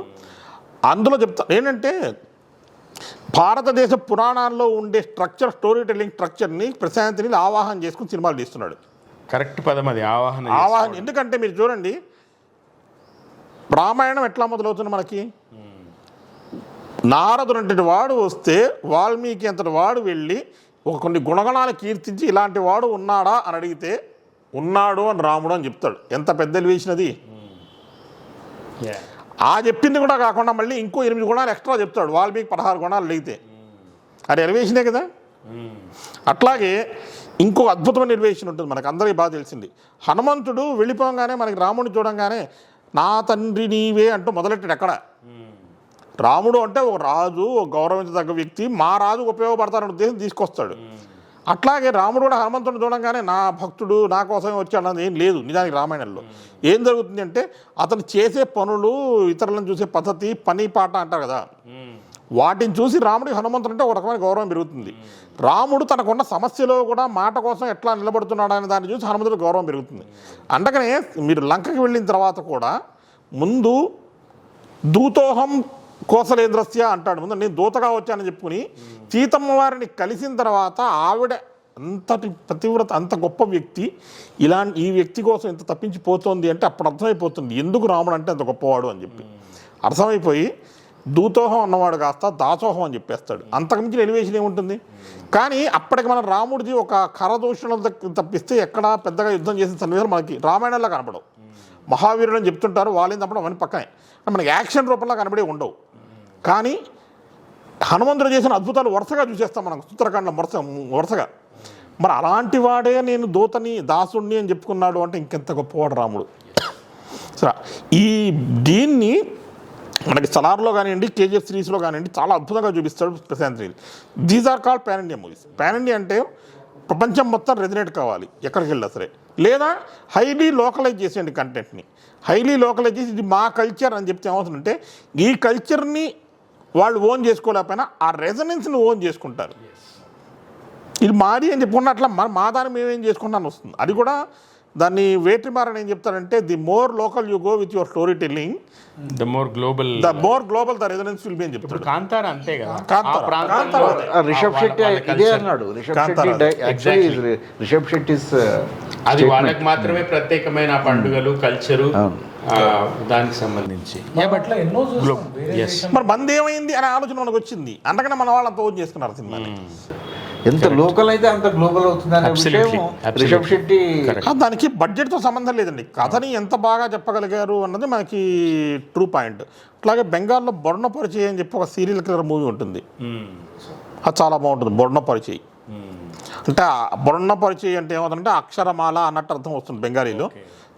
అందులో చెప్తా ఏంటంటే భారతదేశ పురాణాల్లో ఉండే స్ట్రక్చర్ స్టోరీ టెల్లింగ్ స్ట్రక్చర్ని ప్రశాంతిని ఆవాహన చేసుకుని సినిమాలు తీస్తున్నాడు. కరెక్ట్ పదం అది ఆవాహన ఆవాహన ఎందుకంటే మీరు చూడండి రామాయణం ఎట్లా మొదలవుతుంది మనకి? నారదుడు అంటే వాడు వస్తే వాల్మీకి అంతటి వాడు వెళ్ళి ఒక కొన్ని గుణగణాలు కీర్తించి ఇలాంటి వాడు ఉన్నాడా అని అడిగితే ఉన్నాడు అని రాముడు అని చెప్తాడు. ఎంత పెద్ద ఎలివేషన్ Yeah. ఆ చెప్పింది కూడా కాకుండా మళ్ళీ ఇంకో ఎనిమిది గుణాలు ఎక్స్ట్రా చెప్తాడు. వాల్మీకి పదహారు గుణాలు లేగితే అది ఎలివేషనే కదా? అట్లాగే ఇంకో అద్భుతమైన ఎలివేషన్ ఉంటుంది. మనకు అందరికీ బాగా తెలిసింది. హనుమంతుడు వెళ్ళిపోగానే మనకి రాముడిని చూడంగానే నా తండ్రి నీవే అంటూ మొదలెట్టాడు ఎక్కడ? రాముడు అంటే ఒక రాజు ఒక గౌరవించదగ్గ వ్యక్తి మా రాజుకు ఉపయోగపడతారనే ఉద్దేశం తీసుకొస్తాడు. అట్లాగే రాముడు కూడా హనుమంతుడు చూడంగానే నా భక్తుడు నా కోసమే వచ్చాడు అన్నది ఏం లేదు నిజానికి రామాయణంలో. ఏం జరుగుతుంది అంటే అతను చేసే పనులు ఇతరులను చూసే పద్ధతి పని పాట అంటారు కదా. వాటిని చూసి రాముడికి హనుమంతుడు అంటే ఒక రకమైన గౌరవం పెరుగుతుంది. రాముడు తనకున్న సమస్యలో కూడా మాట కోసం ఎట్లా నిలబడుతున్నాడు అనే దాన్ని చూసి హనుమంతుడు గౌరవం పెరుగుతుంది. అందుకనే మీరు లంకకి వెళ్ళిన తర్వాత కూడా ముందు దూతోహం కోసలేంద్రస్య అంటాడు. ముందు నేను దూతగా వచ్చానని చెప్పుకుని సీతమ్మ వారిని కలిసిన తర్వాత ఆవిడ అంతటి పతివ్రత అంత గొప్ప వ్యక్తి. ఇలా ఈ వ్యక్తి కోసం ఇంత తప్పించిపోతుంది అంటే అప్పుడు అర్థమైపోతుంది. ఎందుకు రాముడు అంటే అంత గొప్పవాడు అని చెప్పి. అర్థమైపోయి దూతోహం అన్నవాడు కాస్త దాసోహం అని చెప్పేస్తాడు. అంతకుమించిన ఎలివేషన్ ఏముంటుంది? కానీ అప్పటికి మన రాముడిది ఒక కరదూషణ తప్పిస్తే ఎక్కడ పెద్దగా యుద్ధం చేసిన సన్నివేశాలు మనకి రామాయణంలో కనపడవు. మహావీరుడు అని చెప్తుంటారు వాళ్ళని తప్పడం అవన్నీ పక్కనే. మనకి యాక్షన్ రూపంలో కనబడే ఉండవు. కానీ హనుమంతుడు చేసిన అద్భుతాలు వరుసగా చూసేస్తాం మనం. ఉత్తరాఖండ్లో వరుస వరుసగా. మరి అలాంటి వాడే నేను దూతని దాసుణ్ణి అని చెప్పుకున్నాడు అంటే ఇంకెంత గొప్పవాడు రాముడు. సరే ఈ దీన్ని మనకి సలార్లో కానివ్వండి కేజీఎఫ్ సిరీస్లో కానివ్వండి చాలా అద్భుతంగా చూపిస్తాడు Prashanth Neel these are call pan India movies pan India అంటే ప్రపంచం మొత్తం రెజినేట్ కావాలి ఎక్కడికి వెళ్ళినా సరే. లేదా హైలీ లోకలైజ్ చేసేయండి కంటెంట్ని హైలీ లోకలైజ్ చేసి ఇది మా కల్చర్ అని చెప్తే ఏమవుతుందంటే ఈ కల్చర్ని వాళ్ళు ఓన్ చేసుకోలేకపోయినా ఆ రెజనెన్స్ని ఓన్ చేసుకుంటారు. ఇది మాది అని చెప్పుకున్న అట్లా మన మా దాన్ని మేమేం చేసుకుంటాను వస్తుంది. అది కూడా దాన్ని వేట్రిమారని ఏం చెప్తారంటే the more local you go with your story telling the more global the more global the resonance will be అని చెప్తాడు. కాంతార అంతే కదా? రిషబ్ శెట్టి ఇదే. అన్నాడు. రిషబ్. శెట్టి యాక్చువల్లీ రిషబ్ శెట్టిస్ అది వాళ్ళకి మాత్రమే ప్రత్యేకమైన పండుగలు కల్చరు అవును. దానికి సంబంధించి. మరి మంది ఏమైంది అనే ఆలోచన మనకు వచ్చింది. అందుకనే మన వాళ్ళు అంత ఓన్ చేసుకున్నారు సినిమాని. ఎంత లోకల్ అయితే అంత గ్లోబల్ అవుతుంది. రిషబ్ శెట్టి దానికి బడ్జెట్తో సంబంధం లేదండి. కథని ఎంత బాగా చెప్పగలిగారు అన్నది మనకి ట్రూ పాయింట్ అట్లాగే బెంగాల్లో బొర్ణ పరిచయం అని చెప్పి ఒక సీరియల్ కిల్లర్ మూవీ ఉంటుంది. అది చాలా బాగుంటుంది. బొర్ణ పరిచయం. అంటే ఆ బొర్ణ పరిచయం అంటే ఏమవుతుందంటే అక్షరమాల అన్నట్టు అర్థం వస్తుంది బెంగాలీలో.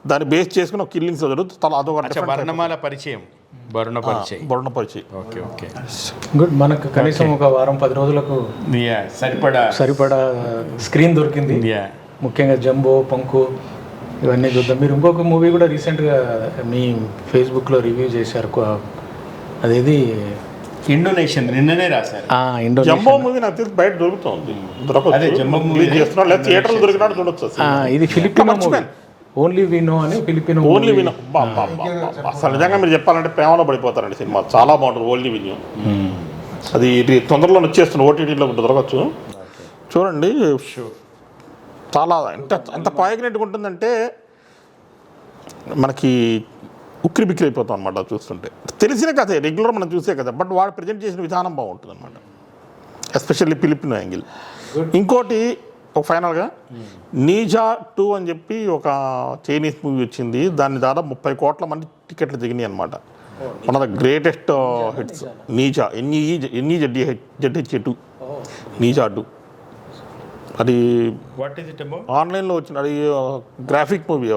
దాన్ని బేస్ చేసుకుని ఒక కిల్లింగ్స్ జరుగుతుంది తల అదొక. వర్ణమాల పరిచయం. వర్ణ పరిచయం. బొర్ణ పరిచయం. Okay okay. గుడ్ మనకు కనీసం ఒక వారం పది రోజులకు యా సరిపడా సరిపడా స్క్రీన్ దొరికింది. యా ముఖ్యంగా జంబో పంకు ఇవన్నీ చూద్దాం. మీరు ఇంకొక మూవీ కూడా రీసెంట్గా మీ ఫేస్బుక్లో రివ్యూ చేశారు. కొ- అదేది? ఇండోనేషియన్ నిన్ననే రాశారు. ఆ, ఇండోనేషియా జంబో మూవీ నాకు తెలిసి బయట దొరుకుతుంది. అదే జంబో movie రిలీజ్ చేస్తున్నాడు లేదా థియేటర్లో దొరికినాడు చూడొచ్చు ఆ, ఇది ఫిలిపినో మూవీ. ఓన్లీ వినో అని ఫిలిపినో ఓన్లీ విన్. అసలు నిజంగా మీరు చెప్పాలంటే ప్రేమలో పడిపోతారండి సినిమా. చాలా బాగుంటుంది ఓన్లీ విన్. అది ఇది తొందరలో వచ్చేస్తుంది ఓటీటీలో దొరకచ్చు చూడండి. చాలా ఎంత ఎంత పాయగినట్టుగా ఉంటుందంటే మనకి ఉక్కిరి బిక్కిరి అయిపోతాం అనమాట చూస్తుంటే. తెలిసిన కథే రెగ్యులర్ మనం చూసే కదా బట్ వాడు ప్రజెంట్ చేసిన విధానం బాగుంటుంది అనమాట ఎస్పెషల్లీ ఫిలిపినో యాంగిల్ ఇంకోటి ఒక ఫైనల్గా. నీజా టూ అని చెప్పి ఒక చైనీస్ మూవీ వచ్చింది. దాన్ని దాదాపు ముప్పై కోట్ల మంది టికెట్లు దిగినాయి అనమాట one of the greatest hits Nezha NE NE ZD ZH two Nezha two అది వాట్ ఈస్ ఇట్ అబౌట్ ఆన్లైన్లో వచ్చిన అది గ్రాఫిక్ మూవీ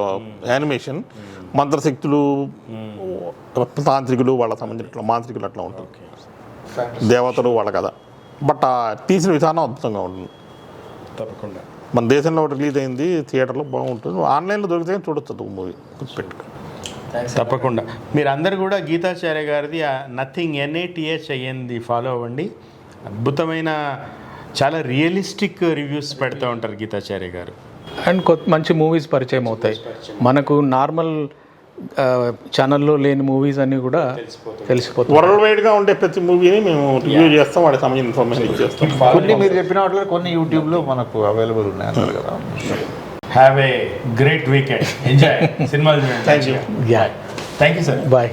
యానిమేషన్ మంత్రశక్తులు తాంత్రికులు వాళ్ళ సంబంధించిన మాంత్రికులు అట్లా ఉంటుంది. దేవతలు వాళ్ళ కథ. బట్ ఆ తీసిన విధానం అద్భుతంగా ఉంటుంది. తప్పకుండా. మన దేశంలో ఒకటి రిలీజ్ అయింది థియేటర్లో బాగుంటుంది. ఆన్లైన్లో దొరికితే చూడొచ్చు మూవీ. గుర్తుపెట్టుకో తప్పకుండా. మీరందరూ కూడా గీతాచార్య గారిది నథింగ్ ఎన్ఏటిహెచ్ అయ్యింది ఫాలో అవ్వండి. అద్భుతమైన చాలా రియలిస్టిక్ రివ్యూస్ పెడుతూ ఉంటారు గీతాచార్య గారు. అండ్ కొత్త మంచి మూవీస్ పరిచయం అవుతాయి. మనకు నార్మల్ ఛానల్లో లేని మూవీస్ అన్నీ కూడా తెలిసిపోతాయి. వరల్డ్ వైడ్గా ఉండే ప్రతి మూవీని మేము రివ్యూ చేస్తాం వాటి సంబంధించిన ఇన్ఫర్మేషన్ ఇచ్చేస్తాం. కొన్ని మీరు చెప్పిన వాటిలో కొన్ని యూట్యూబ్లో మనకు అవైలబుల్ ఉన్నాయి అన్నారు కదా. Have a great weekend enjoy సినిమాలు చూడండి. Thank you yeah thank you sir bye